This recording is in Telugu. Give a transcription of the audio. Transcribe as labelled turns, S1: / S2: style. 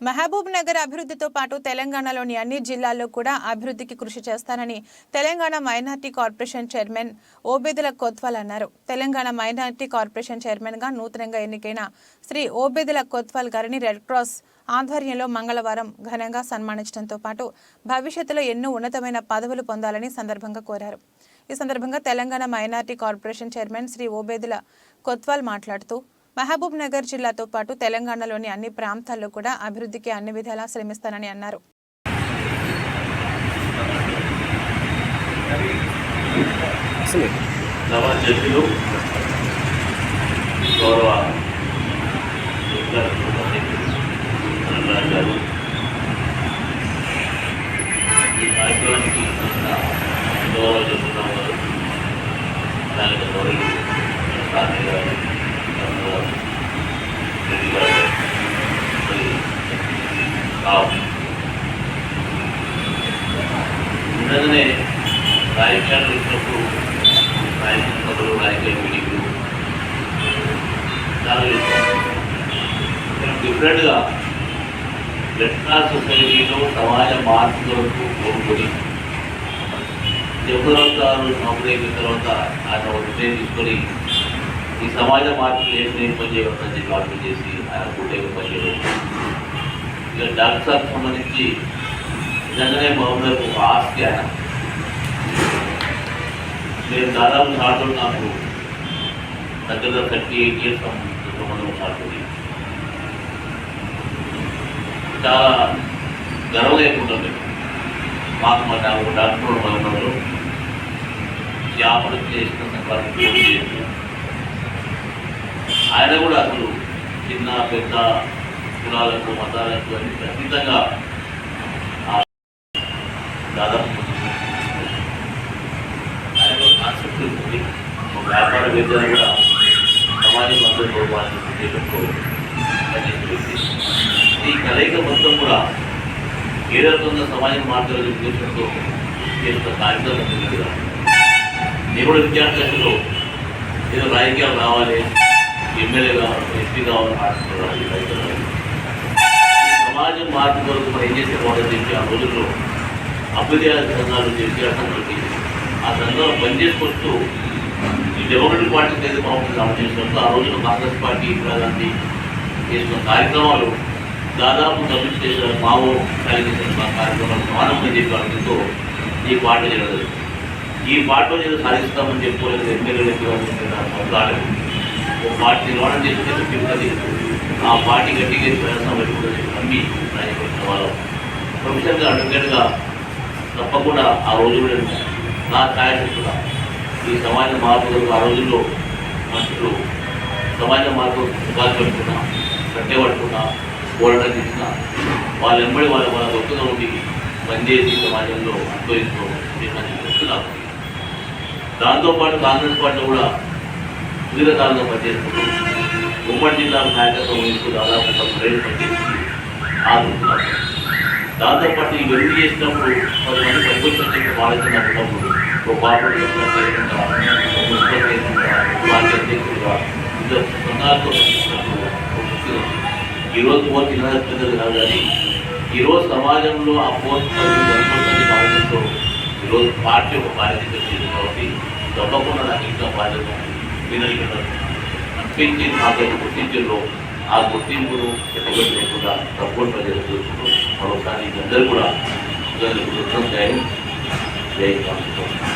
S1: మహబూబ్ నగర్ అభివృద్ధితో పాటు తెలంగాణలోని అన్ని జిల్లాల్లో కూడా అభివృద్ధికి కృషి చేస్తానని Telangana minority corporation chairman Obedulla Kotwal అన్నారు. తెలంగాణ మైనార్టీ కార్పొరేషన్ చైర్మన్గా నూతనంగా ఎన్నికైన శ్రీ ఓబేదుల కొత్వాల్ గారిని రెడ్ క్రాస్ ఆధ్వర్యంలో మంగళవారం ఘనంగా సన్మానించడంతో పాటు భవిష్యత్తులో ఎన్నో ఉన్నతమైన పదవులు పొందాలని సందర్భంగా కోరారు. ఈ సందర్భంగా Telangana minority corporation chairman Shri Obedulla Kotwal మాట్లాడుతూ మహబూబ్ నగర్ జిల్లాతో పాటు తెలంగాణలోని అన్ని ప్రాంతాల్లో కూడా అభివృద్ధికి అన్ని విధాలా శ్రమిస్తానని అన్నారు.
S2: నవ గౌరవ గారు ఈ కార్యక్రమానికి గౌరవ అలాగే గౌరవ గారు గౌరవ రెడ్డి గారు మరి రావు ఉండగానే రాజకీయాలు వచ్చినప్పుడు రాజకీయ సభలు మీటింగ్లు చాలా చేస్తాం డిఫరెంట్గా రెడ్ క్రాస్ సొసైటీలో సమాజ మార్పు కొరకు కోరుకొని ఎప్పుడవుతారు నౌకరీ అయిన తర్వాత ఆయన ఒక నిర్ణయం తీసుకొని ఈ సమాజ మార్పులు ఏం నేను పనిచేయవద్దని చెప్పి ఆలోచన చేసి ఆయన కూటమి పనిచేయడం ఇక డాక్టర్ సార్కి సంబంధించి నిజంగానే మహమ్మద్ ఒక ఆస్తి ఆయన నేను దాదాపు నాతో నాకు దగ్గర థర్టీ ఎయిట్ ఇయర్స్ సంబంధం సాగుతుంది చాలా గర్వంగా ఎక్కుంటుంది మాకు మా డాక్టర్ డాక్టర్ మనంలో వ్యాపారం చేసిన సంక్రాంతి పోటీ చేసి ఆయన కూడా అసలు చిన్న పెద్ద కులాలకు మతాలకు అన్ని ఖచ్చితంగా దాదాపు కాన్సెప్ట్ ఉంటుంది ఒక వ్యాపార విద్యను కూడా సమాజం అందరూ గౌరవాన్ని చేపట్టుకోవాలి ఈ కలయిక మొత్తం కూడా ఏ రకంగా సమాజం మార్గాలు ఉద్దేశంతో ఒక కార్యక్రమం ఉంది కదా నేను కూడా విద్యార్థులలో నేను రాజకీయాలు రావాలి ఎమ్మెల్యే కావాలి ఎంపీ కావాలి ఆడుతున్నారు రైతులు సమాజం మార్పు కొరకు మనం ఏం చేసే బాగుంటుంది చెప్పి ఆ రోజుల్లో అభ్యుదయ సంఘాలు విద్యార్థులు పెట్టి ఆ సంఘాలు పనిచేసుకొస్తూ ఈ డెమోక్రటిక్ పార్టీ ఏదైతే బాగుంటుంది అమలు చేసినప్పుడు ఆ రోజున కాంగ్రెస్ పార్టీ ఇందిరా గాంధీ చేసిన కార్యక్రమాలు దాదాపు కమిటీ చేసిన మావో కలిగిన కార్యక్రమాలు సమానమని చెప్పి ఈ పార్టీ జరగదు. ఈ పార్టీలో ఏదో సాధిస్తామని చెప్పుకోలేదు ఎమ్మెల్యేలు ఎక్కువ రాలేదు ఒక పార్టీ నిర్మాణం చేసుకుంటే చెప్తుంది ఆ పార్టీ గట్టిగా ప్రయాసం పెట్టుకుంటుంది నమ్మి రాజకీయ వాళ్ళు ప్రొఫెషనల్గా అడ్వకేట్గా తప్పకుండా ఆ రోజు కూడా నా ఛాయాచిత్ర ఈ సమాజ మార్పు ఆ రోజుల్లో మనుషులు సమాజ మార్పు ఉపాధి పెట్టుకున్నా కట్టే పట్టుకున్నా పోరాటం చేసిన వాళ్ళ ఎంబడి వాళ్ళ వాళ్ళ గొప్పగా ఉండి పనిచేసి సమాజంలో అనుభవిస్తూ దాంతోపాటు కాంగ్రెస్ పార్టీ కూడా వివిధకాలంలో పనిచేస్తుంది ఉమ్మడి జిల్లా నాయకత్వం వహిస్తూ దాదాపు పదిహేను పనిచేసి ఆదుతున్నారు దాంతోపాటు ఇవన్నీ చేసినప్పుడు పది మంది ప్రభుత్వం చెప్పి ఆలోచనప్పుడు ఒక పార్టీ ఈరోజు పోటీ పెద్దది కాదు కానీ ఈరోజు సమాజంలో ఆ పోస్ట్ పది ఈరోజు పార్టీ ఒక బాధ్యత చేసింది కాబట్టి తప్పకుండా నాకు ఇంకా బాధ్యత వినలిగిన అనిపించి నాకు గుర్తించలో ఆ గుర్తింపును ఎటువంటి లేకుండా తప్పకుండా ప్రజలు చూసుకుంటూ మరోసారి అందరూ కూడా జై జై కాంగ్రెస్